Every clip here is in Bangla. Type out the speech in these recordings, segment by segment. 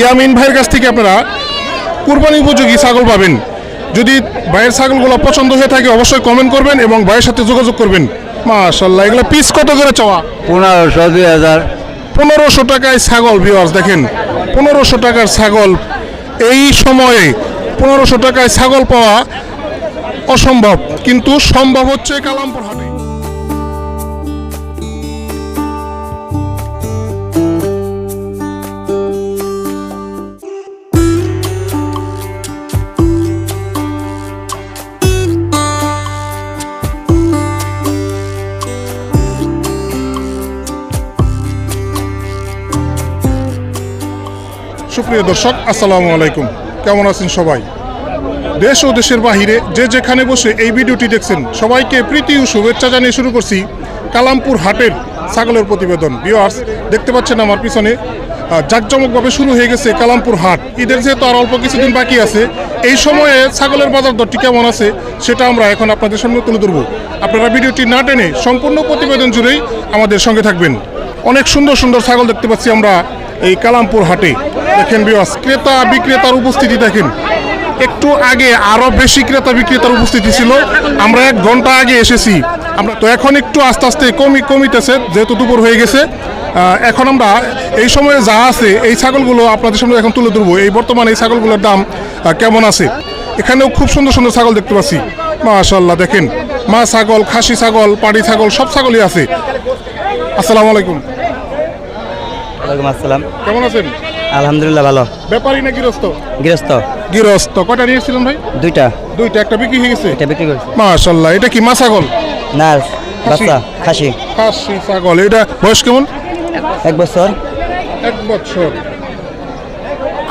ইয়ামিন ভাইয়ের কাছ থেকে আপনারা কুরবানি উপযোগী ছাগল পাবেন। যদি ভাইয়ের ছাগলগুলো পছন্দ হয়ে থাকে অবশ্যই কমেন্ট করবেন এবং ভাইয়ের সাথে যোগাযোগ করবেন। মাশাল্লাহ এগুলো পিস কত করে চাওয়া? পনেরোশো দুই হাজার। পনেরোশো টাকায় ছাগল ভিওয়ার্স দেখেন। পনেরোশো টাকার ছাগল এই সময়ে পনেরোশো টাকায় ছাগল পাওয়া অসম্ভব। কিন্তু সম্ভব হচ্ছে কালামপুর হাটে। সুপ্রিয় দর্শক, আসসালামু আলাইকুম। কেমন আছেন সবাই? দেশ ও দেশের বাহিরে যে যেখানে বসে এই ভিডিওটি দেখছেন, সবাইকে প্রীতি ও শুভেচ্ছা জানিয়ে শুরু করছি কালামপুর হাটের ছাগলের প্রতিবেদন। ভিউয়ার্স দেখতে পাচ্ছেন আমার পিছনে জাঁকজমকভাবে শুরু হয়ে গেছে কালামপুর হাট। ঈদের যেহেতু আর অল্প কিছুদিন বাকি আছে, এই সময়ে ছাগলের বাজার দরটি কেমন আছে সেটা আমরা এখন আপনাদের সামনে তুলে ধরবো। আপনারা ভিডিওটি না টেনে সম্পূর্ণ প্রতিবেদন জুড়েই আমাদের সঙ্গে থাকবেন। অনেক সুন্দর সুন্দর ছাগল দেখতে পাচ্ছি আমরা এই কালামপুর হাটে। দেখেন বিওয়াস ক্রেতা বিক্রেতার উপস্থিতি দেখেন। একটু আগে আরও বেশি ক্রেতা বিক্রেতার উপস্থিতি ছিল। আমরা এক ঘণ্টা আগে এসেছি। আমরা তো এখন একটু আস্তে আস্তে কমি কমিতেছে যেহেতু দুপুর হয়ে গেছে। এখন আমরা এই সময়ে যা আছে এই ছাগলগুলো আপনাদের সামনে এখন তুলে ধরবো। এই বর্তমানে এই ছাগলগুলোর দাম কেমন আছে? এখানেও খুব সুন্দর সুন্দর ছাগল দেখতে পাচ্ছি। মাশাল্লাহ দেখেন। মা ছাগল খাসি ছাগল পাড়ি ছাগল সব ছাগলই আছে। আসসালামু আলাইকুম। ওয়ালাইকুম আসসালাম। কেমন আছেন? আলহামদুলিল্লাহ ভালো। ব্যাপারী না গৃহস্থ? গৃহস্থ। গৃহস্থ। কটা নিয়েছিলেন ভাই? দুইটা। দুইটা একটা বিক্রি হয়ে গেছে? এটা বিক্রি করছি। মাশাল্লাহ এটা কি মা ছাগল? না বাচ্চা খাসি। খাসি ছাগল এটা বয়স কেমন? এক বছর। এক বছর।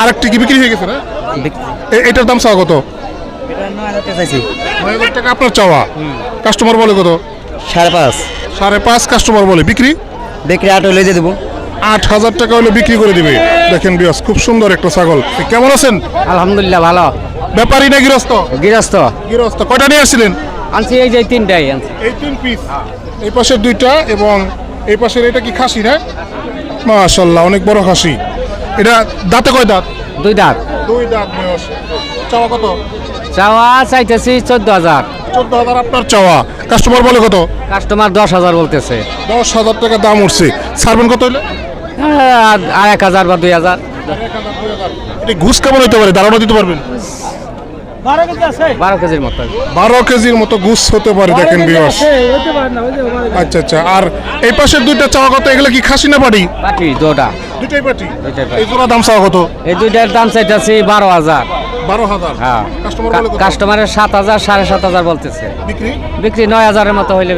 আরেকটি কি বিক্রি হয়ে গেছে না? এটার দাম চাওয়া কত? টাকা চাইছি। নয় হাজার টাকা আপনার চাওয়া? কাস্টমার বলে কত? সাড়ে পাঁচ। সাড়ে পাঁচ কাস্টমার বলে। বিক্রি? বিক্রি আট হলে দিয়ে দেবো। আট হাজার টাকা হলে বিক্রি করে দিবে। দেখেন বিয়াস খুব সুন্দর একটা ছাগল। কেমন আছেন? আলহামদুলিল্লাহ ভালো। ব্যাপারী না গৃহস্থ? গৃহস্থ। গৃহস্থ। কয়টা নিয়ে আসছিলেন? আনছি এই যে তিনটাই আনছি। এই তিন পিস এই পাশের দুইটা এবং এই পাশের এটা কি খাসি না? মাশাল্লাহ অনেক বড় খাসি। এটা দাঁতে কয় দাঁত? দুই দাঁত। দুই দাঁত বয়স। চাওয়া কত? চাওয়া চাইতেছি চোদ্দ হাজার। চোদ্দ হাজার আপনার চাওয়া। কাস্টমার বলে কত? কাস্টমার দশ হাজার বলতেছে। দশ হাজার টাকা দাম উঠছে। ছাড়বেন কত হইলে? আর আর এক হাজার বা দুই হাজার। এটা ঘুষ কেমন হইতে পারে? ধারণা দিতে পারবেন? বারো কেজির মতো। বারো কেজির মতো ঘুষ হতে পারে দেখেন বিয়স আচ্ছা আচ্ছা আর এই পাশের দুইটা চাওয়া কত? এগুলো কি খাসি না পাটি? পাটি দুটা দুইটাই পাটি? এই জোড়া দাম চাওয়া কত? এই দুইটার দাম চাইতেছি বারো হাজার। বারো হাজার। হ্যাঁ। কাস্টমারের সাত হাজার সাড়ে সাত হাজার বলতেছে। বিক্রি? বিক্রি নয় হাজারের মতো হইলে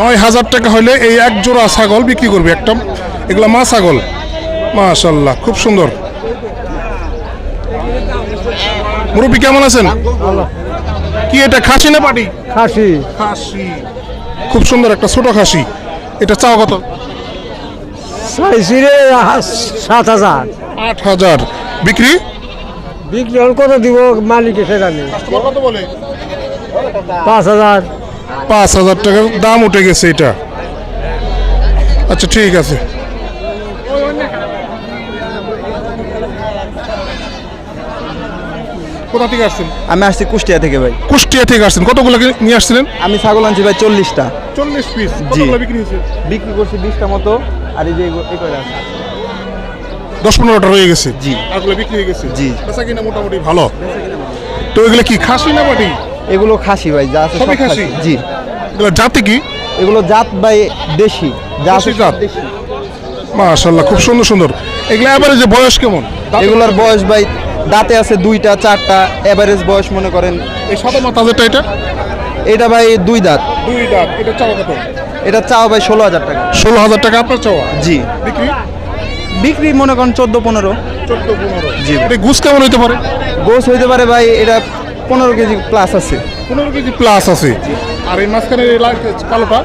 নয় হাজার টাকা হলে এই এক জোড়া ছাগল বিক্রি করবে একটা এগুলা মা ছাগল। মাশাল্লাহ খুব সুন্দর। মুরব্বী কেমন আছেন? কি এটা খাসি না পাটি? খাসি। খাসি। খুব সুন্দর একটা ছোট খাসি। এটা চাও কত? চাইছি রে সাত হাজার। আট হাজার। বিক্রি? বিক্রি হল কত দিব মালিকে সেটা নেই কত বলে? পাঁচ হাজার। পাঁচ হাজার টাকার দাম উঠে গেছে এটা। আচ্ছা ঠিক আছে। কোথা থেকে আসছেন? আমি আসছি কুষ্টিয়া থেকে ভাই। কুষ্টিয়া থেকে আসছেন। কতগুলো নিয়ে আসছিলেন? আমি ছাগল আনছি ভাই চল্লিশটা। চল্লিশ পিস জি। বিক্রি হয়েছে? বিক্রি করছি বিশটা মতো আর এই যে এই কয়টা আছে। দশ পনেরোটা রয়ে গেছে? জি। আরগুলো বিক্রি হয়ে গেছে? জি। বেচা কিনা মোটামুটি ভালো? তো এগুলো কি খাসি না পাটি? এগুলো খাসি ভাই যা আছে সবই খাসি? জি। এগুলো জাতি কি? এগুলো জাত ভাই দেশি। জাত? দেশি। মাশাল্লাহ খুব সুন্দর সুন্দর। এগুলো যে বয়স কেমন? এগুলোর বয়স ভাই দাঁতে আছে দুইটা চারটা এভারেজ বয়স মনে করেন। এই সাদা মাথাজেরটা এটা? এটা ভাই দুই দাঁত। দুই দাঁত। এটা চাওয়া কত? এটা চাও ভাই ষোলো হাজার টাকা। ষোলো হাজার টাকা আপনার চাওয়া? জি। বিক্রি? বিক্রি মনে করেন চোদ্দ পনেরো। চোদ্দ পনেরো। জি। ঘুষ কেমন হইতে পারে? গোস হইতে পারে ভাই এটা পনেরো কেজি প্লাস আছে। পনেরো কেজি প্লাস আছে। আর এই মাঝখানে কালোটা?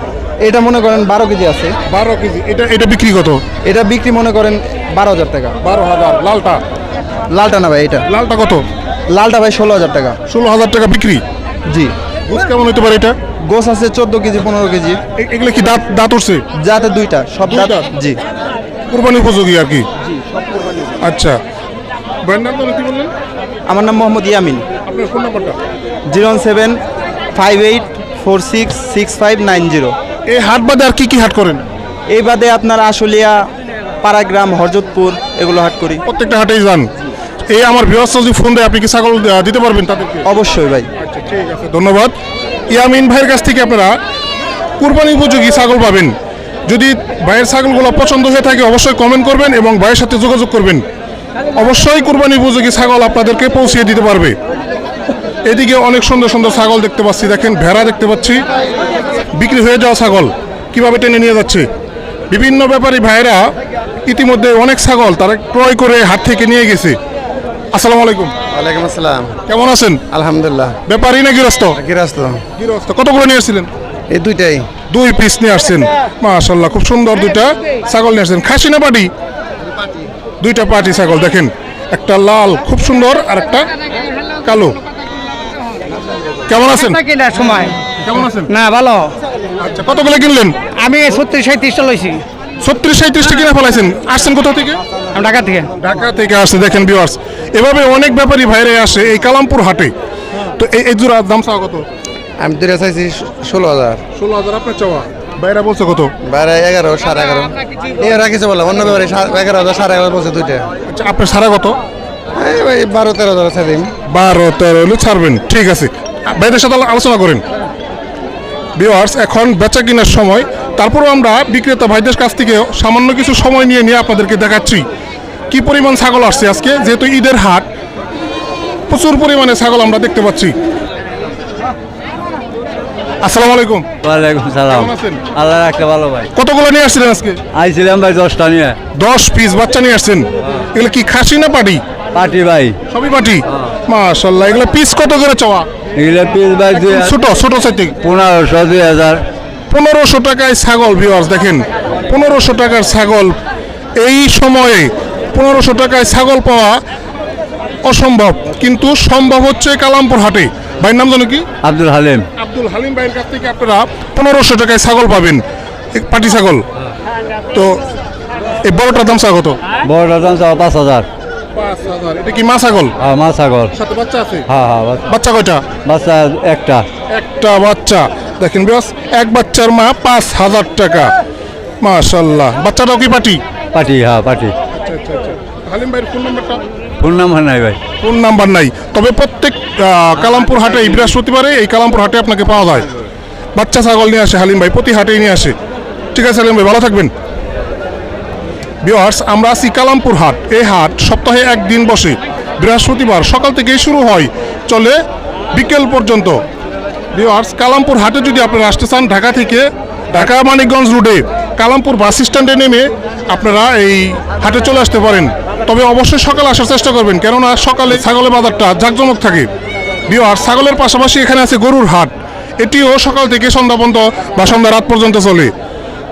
এটা মনে করেন বারো কেজি আছে। বারো কেজি। এটা এটা বিক্রি কত? এটা বিক্রি মনে করেন বারো হাজার টাকা। বারো হাজার। লালটা? লালটা না ভাই এটা। লালটা কত? লালটা ভাই ষোলো হাজার টাকা। ষোলো হাজার টাকা বিক্রি? জি। ঘুষ কেমন হইতে পারে এটা? গোস আছে চোদ্দ কেজি পনেরো কেজি। এগুলো কি দাঁত দাঁত উঠছে? যাতে দুইটা সব দাঁত। দাঁত? জি। কোরবানি উপযোগী আর কি? আচ্ছা। ভাইয়ের নাম কি বললেন? আমার নাম মোহাম্মদ ইয়ামিন। আপনার ফোন নাম্বারটা? Zero seven five eight four six six five nine zero. এই হাট বাদে আর কি কি হাট করেন? এই বাদে আপনার আশুলিয়া পাড়াগ্রাম হরজতপুর এগুলো হাট করি। প্রত্যেকটা হাটেই যান। এই আমার ব্যবস্থা যদি ফোন দেয় আপনি কি ছাগল দিতে পারবেন তাদেরকে? অবশ্যই ভাই। আচ্ছা ঠিক আছে ধন্যবাদ। ইয়ামিন ভাইয়ের কাছ থেকে আপনারা কুরবানি উপযোগী ছাগল পাবেন। যদি ভাইয়ের ছাগলগুলো পছন্দ হয়ে থাকে অবশ্যই কমেন্ট করবেন এবং ভাইয়ের সাথে যোগাযোগ করবেন। অবশ্যই কুরবানি উপযোগী ছাগল আপনাদেরকে পৌঁছিয়ে দিতে পারবে। এদিকে অনেক সুন্দর সুন্দর ছাগল দেখতে পাচ্ছি। দেখেন ভেড়া দেখতে পাচ্ছি। বিক্রি হয়ে যাওয়া ছাগল। কীভাবে টেনে নিয়ে যাচ্ছে? বিভিন্ন ব্যাপারী ভাইয়েরা ইতিমধ্যে অনেক ছাগল তারা ক্রয় করে হাট থেকে নিয়ে গেছে। আসসালামু আলাইকুম। ওয়ালাইকুম আসসালাম। কেমন আছেন? আলহামদুলিল্লাহ। ব্যাপারী না গৃহস্থ? গিরাস্ত গৃহস্থ। কতগুলো নিয়ে আসছিলেন? এই দুইটাই। দুই পিস নিয়ে আসছেন। মাশাল্লাহ খুব সুন্দর দুইটা ছাগল নিয়ে আসছেন। খাসি না পাটি? দুইটা পাটি ছাগল দেখেন। একটা লাল খুব সুন্দর আর একটা কালো। কেমন আছেন? কেনার সময়? কেমন আছেন? না ভালো। আচ্ছা কতগুলো কিনলেন? আমি সত্তর সাঁত্রিশটা লইছি ছত্রিশ সাঁত্রিশটা কিনে ফেলাইছেন। আসছেন কোথা থেকে? ঢাকা থেকে। ঢাকা থেকে আসছে দেখেন ভিউয়ার্স এভাবে অনেক ব্যাপারী ভাইরে আসে এই কালামপুর হাটে। তো এই এই জোড়ার দাম চাওয়া কত? আমি দুইটা চাইছি ষোলো হাজার। ষোলো হাজার আপনার চাওয়া। বাইরা বলছে কত? বাইরে এগারো সাড়ে এগারো। এরা কিছু বললাম অন্য ব্যাপারে এগারো হাজার সাড়ে এগারো বলছে দুইটা। আচ্ছা আপনার সারা কত? এই ভাই বারো তেরো হাজার আছে বারো তেরো হলে ছাড়বেন ঠিক আছে। ভাইদের সাথে আলোচনা করেন। ভিওয়ার্স এখন বেচা কেনার সময়। তারপরেও আমরা বিক্রেতা ভাইদের কাছ থেকে সামান্য কিছু সময় নিয়ে নিয়ে আপনাদেরকে দেখাচ্ছি। কি পরিমাণ ছাগল আসছে আজকে? যেহেতু ঈদের হাট প্রচুর পরিমাণে ছাগল আমরা দেখতে পাচ্ছি। আসসালামু আলাইকুম। ওয়ালাইকুম সালাম। আল্লাহ রাখতে ভালো ভাই। কতগুলো নিয়ে আসছিলেন আজকে? আইছিলাম ভাই দশটা নিয়ে। দশ পিস বাচ্চা নিয়ে আসছেন। এগুলো কি খাসি না পাটি? পার্টি ভাই। সবই পাটি? মাশাল্লাহ এগুলো পিস কত করে চাওয়া? এগুলো পিস ভাই দুই ছোট ছোট সাইতে পনেরোশো দুই হাজার। পনেরোশো টাকায় ছাগল ভিওয়ার্স দেখেন। পনেরোশো টাকার ছাগল এই সময়ে পনেরোশো টাকায় ছাগল পাওয়া অসম্ভব। কিন্তু সম্ভব হচ্ছে কালামপুর হাটে। ভাইয়ের নাম জানো কি? আব্দুল হালিম। আব্দুল হালিম ভাইয়ের কাছ থেকে আপনারা পনেরোশো টাকায় ছাগল পাবেন। পাটি ছাগল। তো এই বড়টার দাম চা কত? বড়টা দাম পাঁচ হাজার। পাঁচ হাজার। এটা কি মা ছাগল? হ্যাঁ মা ছাগল। সাথে বাচ্চা আছে? হ্যাঁ হ্যাঁ বাচ্চা- বাচ্চা কয়টা? বাচ্চা একটা। একটা বাচ্চা। দেখেন বিয়াস এক বাচ্চার মা পাঁচ হাজার টাকা। মাশাল্লাহ বাচ্চাটাও কি পাটি? হ্যাঁ আচ্ছা আচ্ছা আচ্ছা। হালিম ভাইয়ের ফোন নাম্বারটা ফোন নাম্বার নাই ভাই। ফোন নাম্বার নাই। তবে প্রত্যেক কালামপুর হাটে বৃহস্পতিবারে এই কালামপুর হাটে আপনাকে পাওয়া যায়। বাচ্চা ছাগল নিয়ে আসে হালিম ভাই প্রতি হাটেই নিয়ে আসে। ঠিক আছে হালিম ভাই ভালো থাকবেন। বিহার্স আমরা আছি কালামপুর হাট। এই হাট সপ্তাহে একদিন বসে। বৃহস্পতিবার সকাল থেকেই শুরু হয়। চলে বিকেল পর্যন্ত। বিহার্স কালামপুর হাটে যদি আপনারা আসতে চান, ঢাকা থেকে ঢাকা মানিকগঞ্জ রোডে, কালামপুর বাস স্ট্যান্ডে নেমে আপনারা এই হাটে চলে আসতে পারেন। তবে অবশ্যই সকালে আসার চেষ্টা করবেন, কেননা সকালে ছাগলের বাজারটা জাঁকজমক থাকে। বিহার ছাগলের পাশাপাশি এখানে আছে গরুর হাট। এটিও সকাল থেকে সন্ধ্যা পর্যন্ত বা সন্ধ্যা রাত পর্যন্ত চলে।